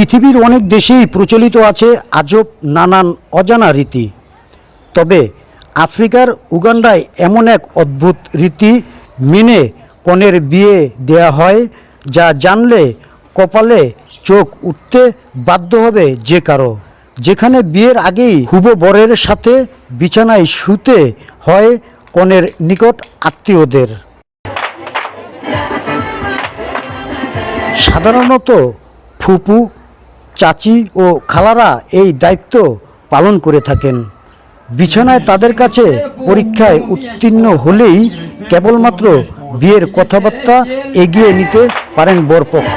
পৃথিবীর অনেক দেশেই প্রচলিত আছে আজব নানান অজানা রীতি। তবে আফ্রিকার উগান্ডায় এমন এক অদ্ভুত রীতি মেনে কনের বিয়ে দেয়া হয়, যা জানলে কপালে চোখ উঠতে বাধ্য হবে যে কারও। যেখানে বিয়ের আগেই হুব বরের সাথে বিছানায় শুতে হয় কনের নিকট আত্মীয়দের। সাধারণত ফুপু চাচি ও খালারা এই দায়িত্ব পালন করে থাকেন। বিছানায় তাদের কাছে পরীক্ষায় উত্তীর্ণ হলেই কেবলমাত্র বিয়ের কথাবার্তা এগিয়ে নিতে পারেন বরপক্ষ।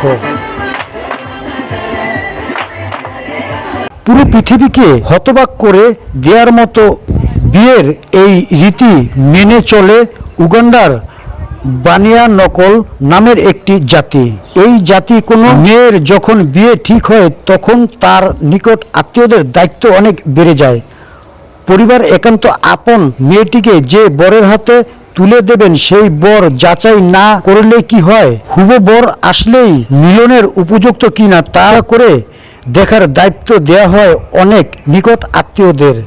পুরো পৃথিবীকে হতবাক করে দেওয়ার মতো বিয়ের এই রীতি মেনে চলে উগান্ডার বানিয়া নকল নামের একটি জাতি। এই জাতি কোনো মেয়ের যখন বিয়ে ঠিক হয়, তখন তার নিকট আত্মীয়দের দায়িত্ব অনেক বেড়ে যায়। পরিবার একান্ত আপন মেয়েটিকে যে বরের হাতে তুলে দেবেন, সেই বর যাচাই না করলে কি হয়? হুব বর আসলেই মিলনের উপযুক্ত কিনা তা করে দেখার দায়িত্ব দেয়া হয় অনেক নিকট আত্মীয়দের।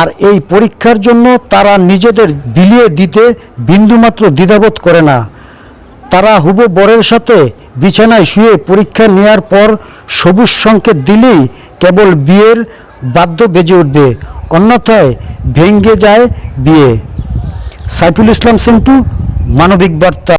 আর এই পরীক্ষার জন্য তারা নিজেদের বিলিয়ে দিতে বিন্দুমাত্র দ্বিধাবোধ করে না। তারা হুবু বরের সাথে বিছানায় শুয়ে পরীক্ষা নেওয়ার পর সবুজ সংকেত দিলেই কেবল বিয়ের বাদ্য বেজে উঠবে, অন্যথায় ভেঙ্গে যায় বিয়ে। সাইফুল ইসলাম সিন্টু মানবিক বার্তা।